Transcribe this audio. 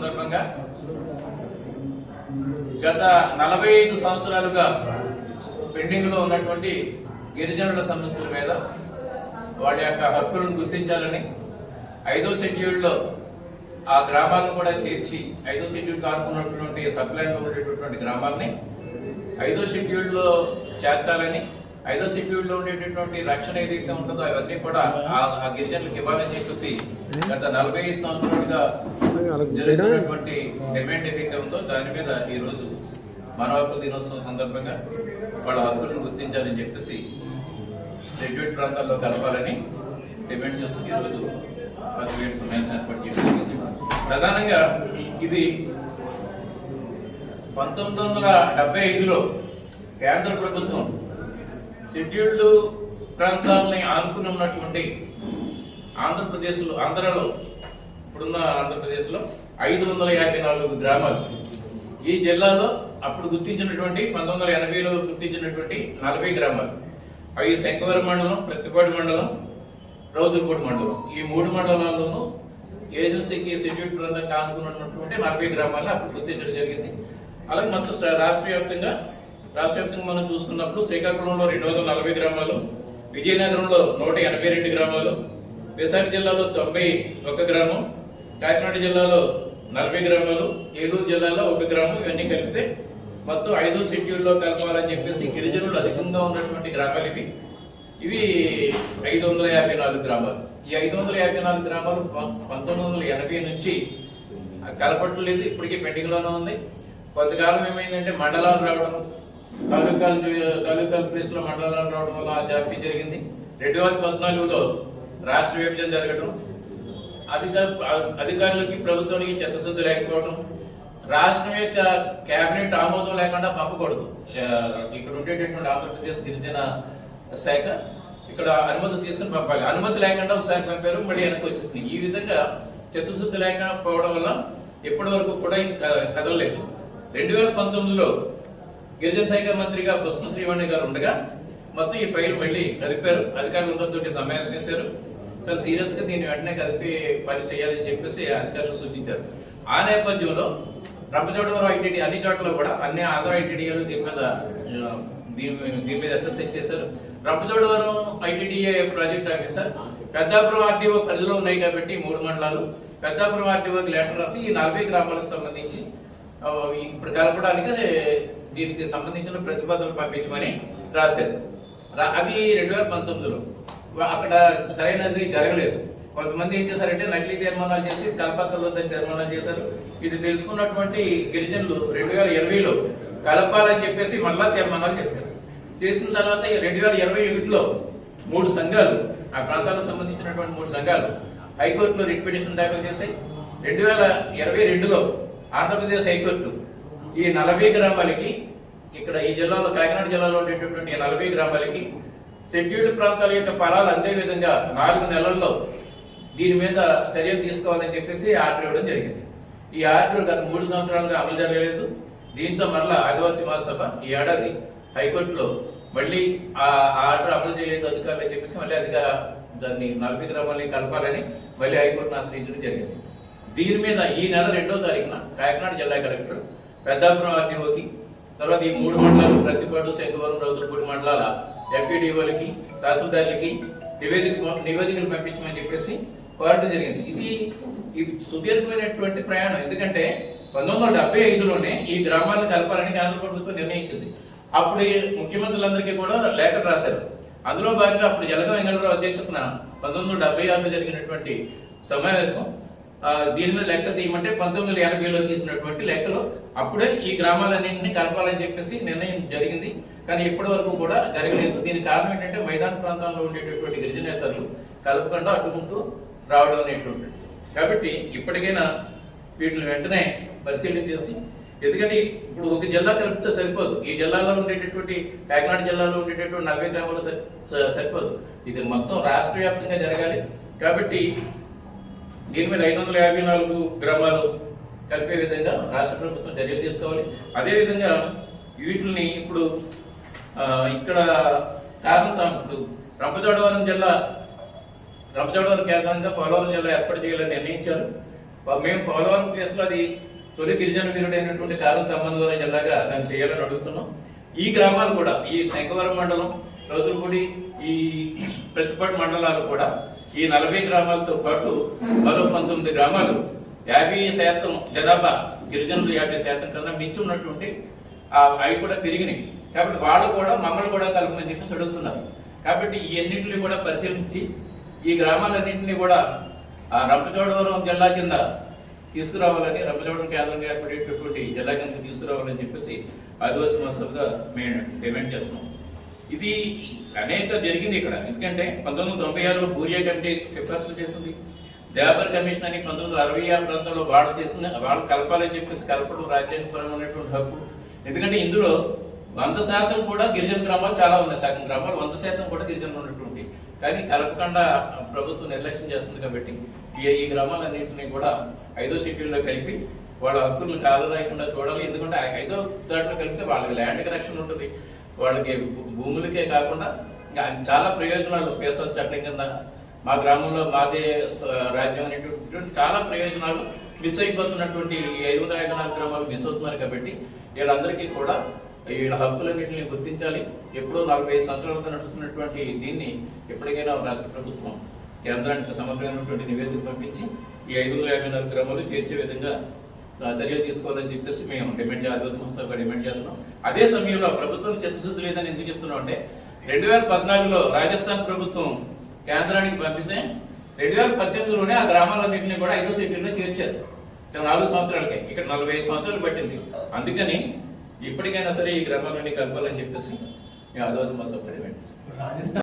సందర్భంగా గత నలభై ఐదు సంవత్సరాలుగా పెండింగ్లో ఉన్నటువంటి గిరిజనుల సమస్యల మీద వాళ్ళ యొక్క హక్కులను గుర్తించాలని ఐదో షెడ్యూల్లో ఆ గ్రామాలను కూడా చేర్చి ఐదో షెడ్యూల్ కానుకున్నటువంటి సప్లైన్లో ఉండేటటువంటి గ్రామాలని ఐదో షెడ్యూల్లో చేర్చాలని ఐదో షెడ్యూల్లో ఉండేటటువంటి రక్షణ ఏదైతే ఉంటుందో అవన్నీ కూడా ఆ- గిరిజనులకు ఇవ్వాలని చెప్పేసి గత నలభై ఐదు సంవత్సరాలుగా జరుగుతున్నటువంటి డిమాండ్ ఏదైతే ఉందో దాని మీద ఈ రోజు మానవ హక్కు దినోత్సవం సందర్భంగా వాళ్ళ హక్కులను గుర్తించాలని చెప్పేసి షెడ్యూల్ ప్రాంతాల్లో కలపాలని డిమాండ్ చేస్తూ ఈరోజు ఏర్పాటు చేయడం ప్రధానంగా ఇది పంతొమ్మిది వందల డెబ్బై ఐదులో కేంద్ర ప్రభుత్వం షెడ్యూల్డ్ ప్రాంతాలని ఆనుకుని ఉన్నటువంటి ఆంధ్రప్రదేశ్లో ఆంధ్రలో ఇప్పుడున్న ఆంధ్రప్రదేశ్లో ఐదు వందల యాభై నాలుగు గ్రామాలు. ఈ జిల్లాలో అప్పుడు గుర్తించినటువంటి పంతొమ్మిది వందల ఎనభైలో గుర్తించినటువంటి నలభై గ్రామాలు. అవి శంకవరం మండలం ప్రతిపాడు మండలం రౌతులపూడి మండలం. ఈ మూడు మండలాల్లోనూ ఏజెన్సీకి షెడ్యూల్ ప్రాంతంగా ఆనుకున్నటువంటి నలభై గ్రామాలను అప్పుడు గుర్తించడం జరిగింది. అలాగే మొత్తం రాష్ట్ర వ్యాప్తంగా రాష్ట్రవ్యాప్తంగా మనం చూసుకున్నప్పుడు శ్రీకాకుళంలో రెండు వందల నలభై గ్రామాలు విజయనగరంలో నూట ఎనభై రెండు గ్రామాలు విశాఖ జిల్లాలో తొంభై ఒక గ్రామం కాకినాడ జిల్లాలో నలభై గ్రామాలు ఏలూరు జిల్లాలో ఒక గ్రామం ఇవన్నీ కలిపితే మొత్తం ఐదో షెడ్యూల్లో కలపాలని చెప్పేసి గిరిజనులు అధికంగా ఉన్నటువంటి గ్రామాలు ఇవి. ఇవి ఐదు వందల యాభై నాలుగు గ్రామాలు. ఈ ఐదు వందల యాభై నాలుగు గ్రామాలు పంతొమ్మిది వందల ఎనభై నుంచి కలపట్లేదు ఇప్పటికీ పెండింగ్లోనే ఉంది. కొంతకాలం ఏమైందంటే మండలాలు రావడం తాలూకాలు తాలూకాల ప్లేస్లో మండలాలు రావడం వల్ల ఆ జాబీ జరిగింది. రెండు వేల పద్నాలుగులో రాష్ట్ర విభజన జరగడం. అధికార అధికారులకి ప్రభుత్వానికి చిత్తశుద్ధి లేకపోవడం. రాష్ట్రం యొక్క కేబినెట్ ఆమోదం లేకుండా పంపకూడదు. ఇక్కడ ఉండేటటువంటి ఆంధ్రప్రదేశ్ గిరిజన శాఖ ఇక్కడ అనుమతి తీసుకుని పంపాలి. అనుమతి లేకుండా ఒకసారి పంపారు మళ్ళీ వెనక్కి వచ్చేసింది. ఈ విధంగా చిత్తశుద్ధి లేకపోవడం వల్ల ఇప్పటి వరకు కూడా కదలలేదు. రెండు వేల పంతొమ్మిదిలో గిరిజన శాఖ మంత్రిగా పుష్ప శ్రీవాణి గారు ఉండగా మొత్తం ఈ ఫైల్ మళ్ళీ కదిపారు అధికారులతో సమావేశం చేశారు. చాలా సీరియస్గా దీన్ని వెంటనే కలిపి పని చేయాలని చెప్పేసి అధికారులు సూచించారు. ఆ నేపథ్యంలో రంపచోడవరం ఐటీడీ అన్ని చోట్ల కూడా అన్ని ఆంధ్ర ఐటీడీలు దీని మీద దీని మీద- దీని మీద ఎక్సర్సైజ్ చేశారు. Rampachodavaram ITDA project officer Peddapuram RTO పరిధిలో ఉన్నాయి కాబట్టి మూడు మండలాలు. పెద్దాపురం ఆర్టీఓకి లెటర్ రాసి ఈ నలభై గ్రామాలకు సంబంధించి ఇప్పుడు కలపడానికి దీనికి సంబంధించిన ప్రతిపాదనలు పంపించమని రాశారు. అది రెండు వేల పంతొమ్మిదిలో అక్కడ సరైనది జరగలేదు. కొంతమంది ఏం చేశారంటే నకిలీ తీర్మానాలు చేసి కలపక్కర్లేదని తీర్మానాలు చేశారు. ఇది తెలుసుకున్నటువంటి గిరిజనులు రెండు వేల ఇరవైలో కలపాలని చెప్పేసి మళ్ళా తీర్మానాలు చేశారు. చేసిన తర్వాత రెండు వేల ఇరవై ఒకటిలో మూడు సంఘాలు ఆ ప్రాంతాలకు సంబంధించినటువంటి మూడు సంఘాలు హైకోర్టులో రిట్ పిటిషన్ దాఖలు చేశాయి. రెండు వేల ఇరవై రెండులో ఆంధ్రప్రదేశ్ హైకోర్టు ఈ నలభై గ్రామాలకి ఇక్కడ ఈ జిల్లాలో కాకినాడ జిల్లాలో ఉండేటటువంటి నలభై గ్రామాలకి షెడ్యూల్డ్ ప్రాంతాల యొక్క ఫలాలు అందే విధంగా నాలుగు నెలల్లో దీని మీద చర్యలు తీసుకోవాలని చెప్పేసి ఆర్డర్ ఇవ్వడం జరిగింది. ఈ ఆర్డర్ గత మూడు సంవత్సరాలుగా అమలు జరగలేదు. దీంతో మరలా ఆదివాసీ మహాసభ ఈ ఏడాది హైకోర్టులో మళ్ళీ ఆ ఆర్డర్ అమలు చేయలేదు అధికారులు చెప్పేసి మళ్ళీ అదిగా దాన్ని నలభై గ్రామాలని కలపాలని మళ్ళీ హైకోర్టును ఆశ్రయించడం జరిగింది. దీని మీద ఈ నెల రెండో తారీఖున కాకినాడ జిల్లా కలెక్టర్ పెద్దాపురం ఆర్డీఓకి తర్వాత ఈ మూడు మండలాలు ప్రతిపాటు శంకవరం రౌతులపూడి మండలాల ఎంపీడీఓలకి తహసీల్దార్లకి నివేదిక నివేదికలు పంపించమని చెప్పేసి కోరడం జరిగింది. ఇది ఇది సుదీర్ఘమైనటువంటి ప్రయాణం. ఎందుకంటే పంతొమ్మిది వందల డెబ్బై ఐదులోనే ఈ గ్రామాలను కలపాలని కేంద్ర ప్రభుత్వం నిర్ణయించింది. అప్పుడు ముఖ్యమంత్రులందరికీ కూడా లేఖలు రాశారు. అందులో భాగంగా అప్పుడు జలగ వెంగళరావు అధ్యక్షతన పంతొమ్మిది వందల డెబ్బై ఆరులో జరిగినటువంటి సమావేశం దీని మీద లెక్క తీయమంటే పంతొమ్మిది వందల ఎనభైలో తీసినటువంటి లెక్కలో. అప్పుడే ఈ గ్రామాలన్నింటినీ కలపాలని చెప్పేసి నిర్ణయం జరిగింది. కానీ ఇప్పటి వరకు కూడా జరగలేదు. దీని కారణం ఏంటంటే మైదాన ప్రాంతాల్లో ఉండేటటువంటి గిరిజనేతలు కలపకుండా అడ్డుకుంటూ రావడం అనేటువంటిది. కాబట్టి ఇప్పటికైనా వీటిని వెంటనే పరిశీలన చేసి ఎందుకంటే ఇప్పుడు ఒక జిల్లా కలిపితే సరిపోదు. ఈ జిల్లాలో ఉండేటటువంటి కాకినాడ జిల్లాలో ఉండేటటువంటి నలభై గ్రామాలు సరి- సరిపోదు. ఇది మొత్తం రాష్ట్ర వ్యాప్తంగా జరగాలి. కాబట్టి దీని మీద ఐదు వందల యాభై నాలుగు గ్రామాలు కలిపే విధంగా రాష్ట్ర ప్రభుత్వం చర్యలు తీసుకోవాలి. అదేవిధంగా వీటిని ఇప్పుడు ఇక్కడ కారణం ఇప్పుడు రంపచోడవరం జిల్లా రంపచోడవరం కేంద్రంగా పోలవరం జిల్లా ఏర్పాటు చేయాలని నిర్ణయించారు. మేము పోలవరం ప్లేస్లో అది తొలి గిరిజన వీరుడైనటువంటి కారణం తమ్మందరం జిల్లాగా దాన్ని చేయాలని అడుగుతున్నాం. ఈ గ్రామాలు కూడా ఈ శంకవరం మండలం రౌతులపూడి ఈ ప్రతిపాడు మండలాలు కూడా ఈ నలభై గ్రామాలతో పాటు మరో పంతొమ్మిది గ్రామాలు యాభై శాతం లేదా గిరిజనులు యాభై శాతం కన్నా మించి ఉన్నటువంటి ఆ, అవి కూడా పెరిగినాయి. కాబట్టి వాళ్ళు కూడా మమ్మల్ని కూడా కలపమని చెప్పేసి అడుగుతున్నారు. కాబట్టి ఈ అన్నింటిని కూడా పరిశీలించి ఈ గ్రామాలన్నింటినీ కూడా ఆ రంపచోడవరం జిల్లా కింద తీసుకురావాలని రంపచోడవరం కేంద్రంగా ఏర్పడేటటువంటి జిల్లా కింద తీసుకురావాలని చెప్పేసి ఆదివాసీ మసలుగా మేము డిమాండ్ చేస్తున్నాం. ఇది అనేక జరిగింది ఇక్కడ. ఎందుకంటే పంతొమ్మిది వందల తొంభై ఆరులో బూరియా కమిటీ సిఫార్సు చేసింది. దేవర్ కమిషన్ అని పంతొమ్మిది వందల అరవై ఆరు ప్రాంతంలో వాళ్ళు చేసిన వాళ్ళు కలపాలని చెప్పేసి కలపడం రాజ్యాంగపరమైనటువంటి హక్కు. ఎందుకంటే ఇందులో వంద శాతం కూడా గిరిజన గ్రామాలు చాలా ఉన్నాయి. సగం గ్రామాలు వంద శాతం కూడా గిరిజనులు ఉన్నటువంటి. కానీ కలపకుండా ప్రభుత్వం నిర్లక్ష్యం చేస్తుంది కాబట్టి ఈ ఈ గ్రామాలన్నింటినీ కూడా ఐదో షెడ్యూల్లో కలిపి వాళ్ళ హక్కులను కాలు రాయకుండా చూడాలి. ఎందుకంటే ఐదో దాంట్లో కలిపితే వాళ్ళకి ల్యాండ్ కనెక్షన్ ఉంటుంది. వాళ్ళకి భూములకే కాకుండా ఇంకా చాలా ప్రయోజనాలు పేసర్ చట్టం కింద మా గ్రామంలో మాదే స- రాజ్యం అనేటువంటి చాలా ప్రయోజనాలు మిస్ అయిపోతున్నటువంటి ఈ ఐదు వందల యాభై నాలుగు గ్రామాలు మిస్ అవుతున్నారు కాబట్టి వీళ్ళందరికీ కూడా వీళ్ళ హక్కులన్నింటినీ గుర్తించాలి. ఎప్పుడో నలభై ఐదు సంవత్సరాలతో నడుస్తున్నటువంటి దీన్ని ఎప్పటికైనా రాష్ట్ర ప్రభుత్వం కేంద్రానికి సమగ్రమైనటువంటి నివేదిక పంపించి ఈ ఐదు వందల యాభై నాలుగు గ్రామాలు చేర్చే విధంగా చర్యలు తీసుకోవాలని చెప్పేసి మేము డిమాండ్ ఆదివాసీ సంస్థగా డిమాండ్ చేస్తున్నాం. అదే సమయంలో ప్రభుత్వం చిత్తశుద్ధి లేదని ఎందుకు చెప్తున్నాం అంటే రెండు వేల పద్నాలుగులో రాజస్థాన్ ప్రభుత్వం కేంద్రానికి పంపిస్తే రెండు వేల పద్దెనిమిదిలోనే ఆ గ్రామాలన్నింటినీ కూడా ఐదో సీట్లలో చేర్చారు. నాలుగు సంవత్సరాలకి ఇక్కడ నలభై ఐదు సంవత్సరాలు పట్టింది. అందుకని ఇప్పటికైనా సరే ఈ గ్రామాలన్నీ కలపాలని చెప్పేసి మేము ఆదివాసీ డిమాండ్ చేస్తాం